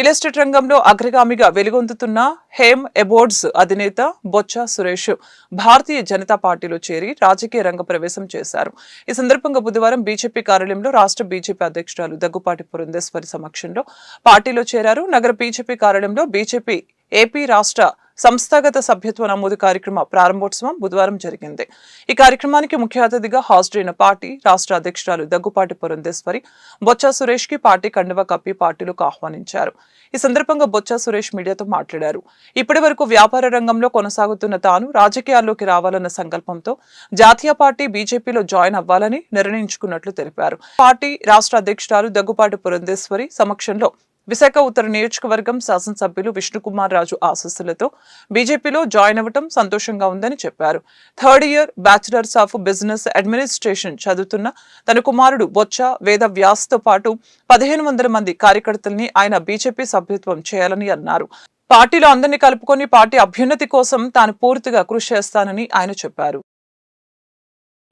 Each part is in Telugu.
రియల్ ఎస్టేట్ రంగంలో అగ్రగామిగా వెలుగొందుతున్న హేమ్ ఎబోర్డ్స్ అధినేత బొచ్చ సురేష్ భారతీయ జనతా పార్టీలో చేరి రాజకీయ రంగ ప్రవేశం చేశారు. ఈ సందర్భంగా బుధవారం బీజేపీ కార్యాలయంలో రాష్ట్ర బీజేపీ అధ్యక్షురాలు దగ్గుపాటి పురంధేశ్వరి సమక్షంలో పార్టీలో చేరారు. నగర బీజేపీ కార్యాలయంలో బీజేపీ ఏపీ రాష్ట్ర సంస్థాగత సభ్యత్వ నమోదు కార్యక్రమ ప్రారంభోత్సవం బుధవారం జరిగింది. ఈ కార్యక్రమానికి ముఖ్య అతిథిగా హాజరైన పార్టీ రాష్ట్ర అధ్యక్షురాలు దగ్గుపాటి పురంధేశ్వరి బొత్స సురేష్కి పార్టీ కండువా కప్పి పార్టీలకు ఆహ్వానించారు. ఈ సందర్భంగా బొత్స సురేష్ మీడియాతో మాట్లాడారు. ఇప్పటి వరకు వ్యాపార రంగంలో కొనసాగుతున్న తాను రాజకీయాల్లోకి రావాలన్న సంకల్పంతో జాతీయ పార్టీ బీజేపీలో జాయిన్ అవ్వాలని నిర్ణయించుకున్నట్లు తెలిపారు. పార్టీ రాష్ట్ర అధ్యక్షురాలు దగ్గుపాటి పురంధేశ్వరి సమక్షంలో విశాఖ ఉత్తర నియోజకవర్గం శాసనసభ్యులు విష్ణుకుమార్ రాజు ఆశస్సులతో బీజేపీలో జాయిన్ అవ్వటం సంతోషంగా ఉందని చెప్పారు. Third year bachelors of business administration చదువుతున్న తన కుమారుడు బొచ్చ వేద వ్యాస్తో పాటు పదిహేను వందల మంది కార్యకర్తల్ని ఆయన బీజేపీ సభ్యత్వం చేయాలని అన్నారు. పార్టీలో అందరినీ కలుపుకొని పార్టీ అభ్యున్నతి కోసం తాను పూర్తిగా కృషి చేస్తానని ఆయన చెప్పారు.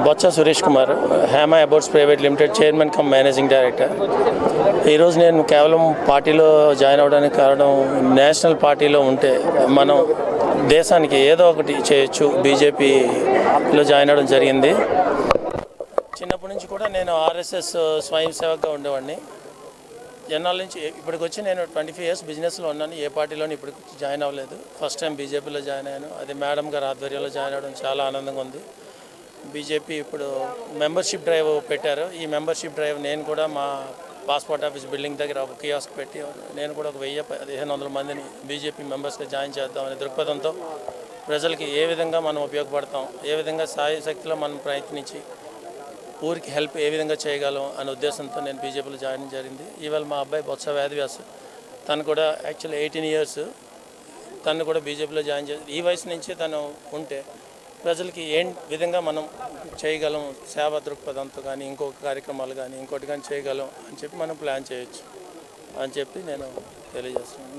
Botsa Suresh Kumar Hema abouts private limited chairman cum managing director. ఈరోజు నేను కేవలం పార్టీలో జాయిన్ అవ్వడానికి కారణం నేషనల్ పార్టీలో ఉంటే మనం దేశానికి ఏదో ఒకటి చేయొచ్చు బీజేపీలో జాయిన్ అవ్వడం జరిగింది. చిన్నప్పటి నుంచి కూడా నేను ఆర్ఎస్ఎస్ స్వయం సేవక్గా ఉండేవాడిని. జనాల నుంచి ఇప్పటికి వచ్చి నేను ట్వంటీ ఫైవ్ ఇయర్స్ బిజినెస్లో ఉన్నాను. ఏ పార్టీలోని ఇప్పటికి జాయిన్ అవ్వలేదు. ఫస్ట్ టైం బీజేపీలో జాయిన్ అయ్యాను. అది మేడం గారి ఆధ్వర్యంలో జాయిన్ అవ్వడం చాలా ఆనందంగా ఉంది. బీజేపీ ఇప్పుడు మెంబర్షిప్ డ్రైవ్ పెట్టారు. ఈ మెంబర్షిప్ డ్రైవ్ నేను కూడా మా పాస్పోర్ట్ ఆఫీస్ బిల్డింగ్ దగ్గర ఒక కియాస్క్ పెట్టి నేను కూడా ఒక వెయ్యి పదిహేను వందల మందిని బీజేపీ మెంబర్స్గా జాయిన్ చేద్దామనే దృక్పథంతో ప్రజలకి ఏ విధంగా మనం ఉపయోగపడతాం ఏ విధంగా సాయ శక్తిలో మనం ప్రయత్నించి ఊరికి హెల్ప్ ఏ విధంగా చేయగలం అనే ఉద్దేశంతో నేను బీజేపీలో జాయిన్ జరిగింది. ఇవాళ మా అబ్బాయి బొత్స వేదవ్యాస్ తను కూడా యాక్చువల్లీ ఎయిటీన్ ఇయర్స్ తను కూడా బీజేపీలో జాయిన్ చేసి ఈ వయసు నుంచి తను ఉంటే ప్రజలకి ఏం విధంగా మనం చేయగలం? సేవా దృక్పథంతో కానీ ఇంకొక కార్యక్రమాలు కానీ ఇంకోటి కానీ చేయగలం అని చెప్పి మనం ప్లాన్ చేయొచ్చు అని చెప్పి నేను తెలియజేస్తున్నాను.